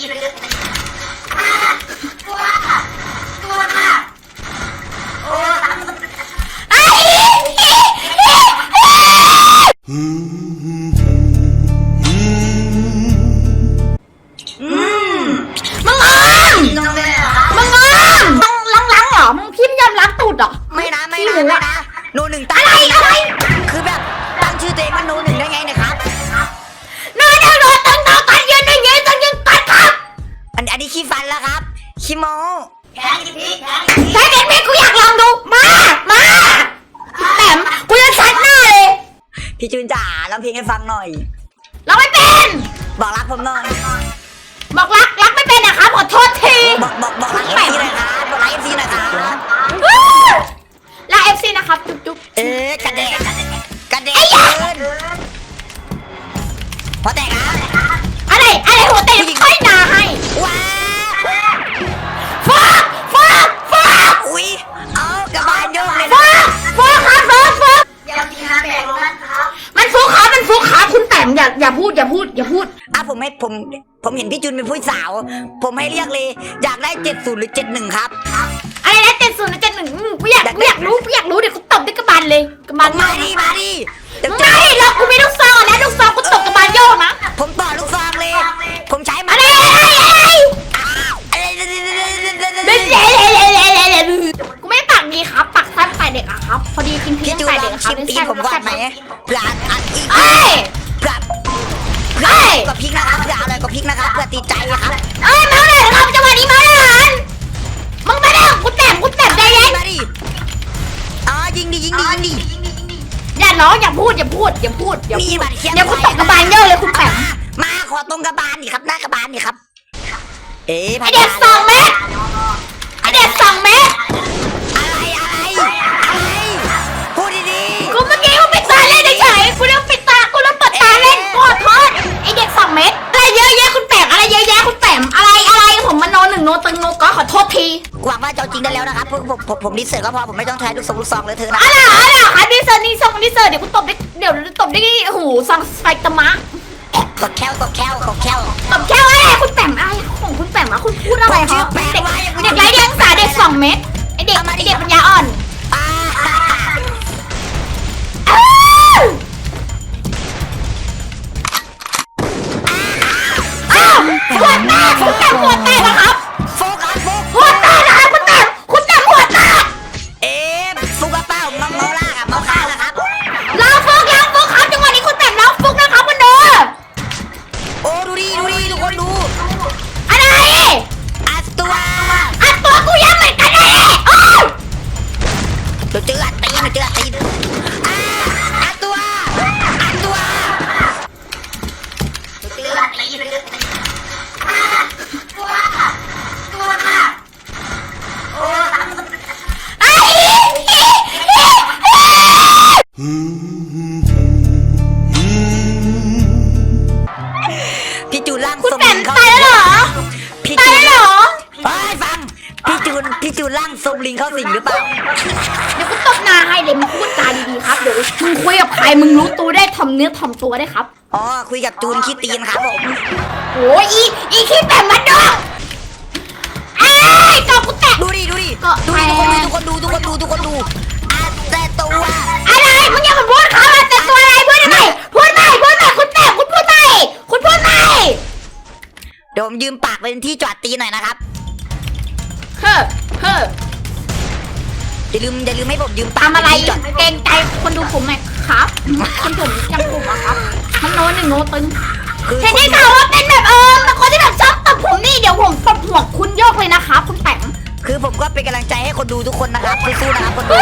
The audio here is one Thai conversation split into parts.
มึง ขี้ฟันแล้วครับขี้โมแค่เด็กพี่กูอยากลองดู มา มาแต้มกูจะชัดหน้าเลยพี่จูนจ๋าร้องเพลงให้ฟังหน่อย เราไม่เป็น บอกรักผมหน่อย บอกรักรักไม่เป็นนะครับขอโทษ ผมให้ผมผมเห็นพี่จุนเป็นผู้สาว ผมให้เรียกเลย อยากได้เจ็ดศูนย์หรือเจ็ดหนึ่งครับ อะไรนะเจ็ดศูนย์เจ็ดหนึ่งกูอยากกูอยากรู้กูอยากรู้เดี๋ยวกูตบด้วยกระบาลเลยกระบาลมาดิมาดิเดี๋ยวไม่แล้วกูไม่ลูกซองอะนะลูกซองกูตบกระบาลโยกนะผมต่อลูกซองเลย ผมใช้มาอะไรอะไรอะไรอะไรเล่นเล่นเล่นเล่นเล่นเล่นเล่นกูไม่ปากดีครับปากสั้นแต่เด็กอะครับ พอดีกินพริพี่กจูแต่ลเด็อกงอะครัชิบมตีนผมก่อนไหมเผื่อ ร้องอย่าพูดอย่าพูดอย่าพูดอย่ามีพูดบัตรเขียนเดี๋ยวกูตบกระบาลโยกเลยคุณแต้มมาขอตรงกระบาลดิครับหน้ากระบาลดิครับ เอ๊ะไอเด็กสองเม ผมผมผมผมดิสเซอร์ก็พอผมไม่ต้องใช้ลูกทรงลูกซองเลยเธอนะอะไรอะไรค่ะดีเซอร์นี่ซองดีเซอร์เดี๋ยวกูตบได้เดี๋ยวตบได้หูซังสไปตมะกดแค้วกดแค้วกดแค้วตบแค่ว่าอะไรคุณแต้มอะไรของคุณแต้มอะคุณพูดอะไรผมชื่คะอแปมเด็กว่าอย่างนี้เด็กไร้เดียงสาเด็กสองเมตรไอเด็กไอเด็กปัญญาอ่อน ฟุก พี่จูนล่างคุณทรงแต้ลิมงเข้าตายแล้วเหรอพี่ตายจูนแล้วเหรอ เฮ้ยฟัง พี่จูนพี่จูนล่างทรงลิงเข้าสิงหรือเปล่า เดี๋ยวกูตบหน้าให้เลยมึงพูดจาดีๆครับ เดี๋ยวมึงคุยกับใครมึงรู้ตัวได้ทำเนื้อทำตัวได้ครับ อ๋อ คุยกับจูนขี้ตีนครับผม โอ้ยอีอีขี้แต้มมันดอกไอ้ยตบกูแตะดูดิ ดูดิ ก็ดูดิทุกคนดูทุกคนดูทุกคนดูทุกคนดูอัดแต่ตัว อะไรมึงอย่ามาพูดเขาอะแต่ตัวอะไรพูดทำไมพูดไม่พูดไม่คุณแต้มคุณพูดไม่คุณพูดไม่เดี๋ยวผมยืมปากเป็นที่จอดตีนหน่อยนะครับ เฮ้อเฮ้ออย่าลืมอย่าลืมให้ผมยืมปากทำอะไรเป็นที่จอดเกรงใจคนดูผมไหมครับ คนผมยังกลุ่มอะครับ มันโน้นหนึ่งโน้ตตึงคือเห็นได้ข่าวว่าเป็นแบบเออแต่คนที่แบบชอบตบผมนี่เดี๋ยวผมตบหัวคุณโยกเลยนะคะคุณแปมคือผมก็เป็นกำลังใจให้คนดูทุกคนนะครับสู้ๆนะครับคนดู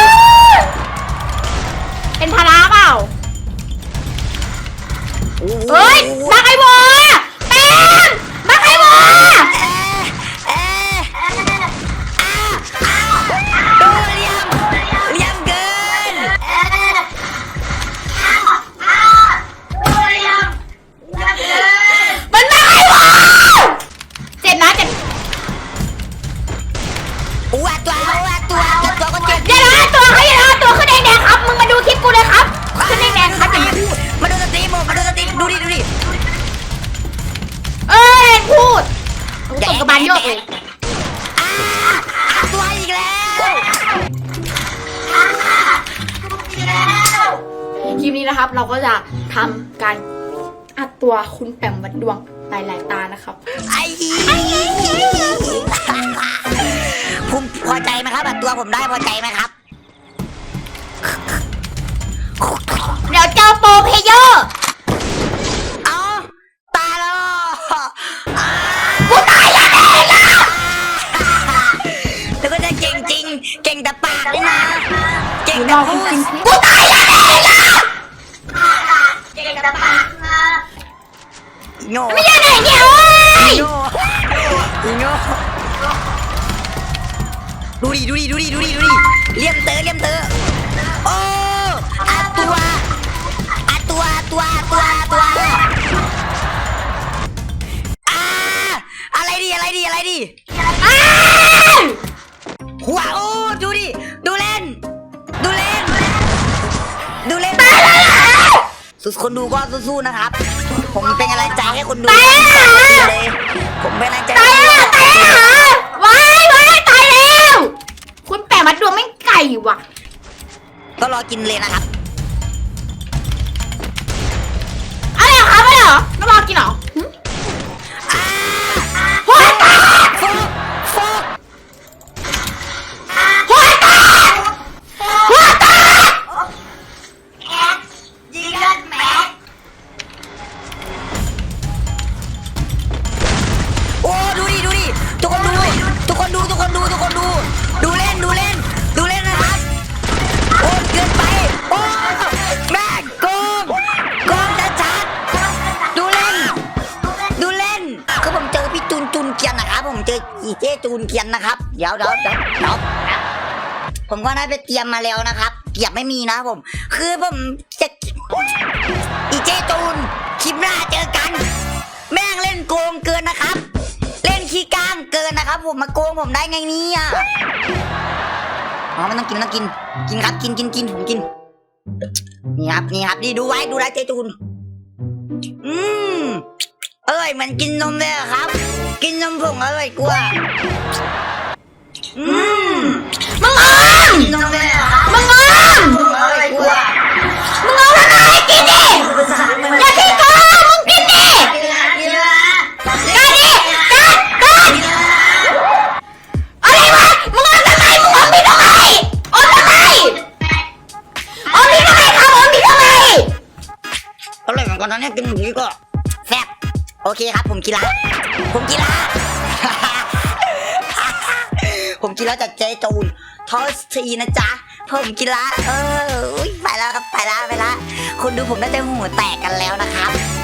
เป็นภาระเปล่าโอ้โหเฮ้ยมาไอ การโยกเลยอ่าอัดตัวอีกแล้วคลิปนี้นะครับ เราก็จะทำการอัดตัวคุณแปมวัดดวงหลายๆตานะครับไอ้ผมพอใจไหมครับอัดตัวผมได้พอใจไหมครับ เดี๋ยวเจอโปรเพลเยอ รแต่อพูคุณดกินกูตายแล้วโง่ไม่ใช่ไหนเนี่ยเว้ยโง่โง่ดูดิดูดิดูดิดูดิดูดิเลี่ยมเตอเลี่ยมเตอโอ้อัดตัวอัดตัวอัดตัวอัดตัวอัดตัวอ่าอะไรดีอะไรดีอะไรดีอ้าวหัวโอ้ สุดคนดูก็สู้ๆนะครับ ผมเป็นกำลังใจให้คนดูเลยผมเป็นกำลังใจตายแล้วตายแล้วว้ายว้ายตายแล้วคุณแปมวัดดวงไม่งไก่ว่ะ ก็รอกินเลยนะครับ ผมเจออีเจจูนเกียนนะครับ เดี๋ยวเดี๋ยวเดี๋ยวเดี๋ยวผมก็ได้ไปเตรียมมาแล้วนะครับเกียบไม่มีนะผม คือผมจะอีเจจูนคลิปหน้าเจอกัน แม่งเล่นโกงเกินนะครับ เล่นขี้ก้างเกินนะครับ ผมมาโกงผมได้ไงเนี่ยอ๋อไม่ต้องกินไม่ต้องกิน กินครับกินกินกินผมกินนี่ครับนี่ครับนี่ดูไว้ดูไว้เจจูนอืม อร่อยเหมือนกินนมเลยอะครับ กินนมผงอร่อยกว่า อืมมึงออมกินนมเลยอะครับมึงออมอร่อยกว่ามึงเอาทำไมกินดิ อย่าทิ้งกูมึงกินดิกินละกินละกัดดิกัดกัดอะไรวะ มึงเอาทำไมมึงเอามีทำไมเอาทำไมเอามีทำไมครับเอามีทำไม อร่อยเหมือนกันนะเนี่ยกินอย่างนี้ก็แซ่บ โอเคครับ ผมกีฬาผมกีฬาผมกีฬาจากเจจูนทอสทีนะจ๊ะผมกีฬาเออไปแล้วครับไปแล้วไปละคนดูผมน่าจะหัวแตกกันแล้วนะครับ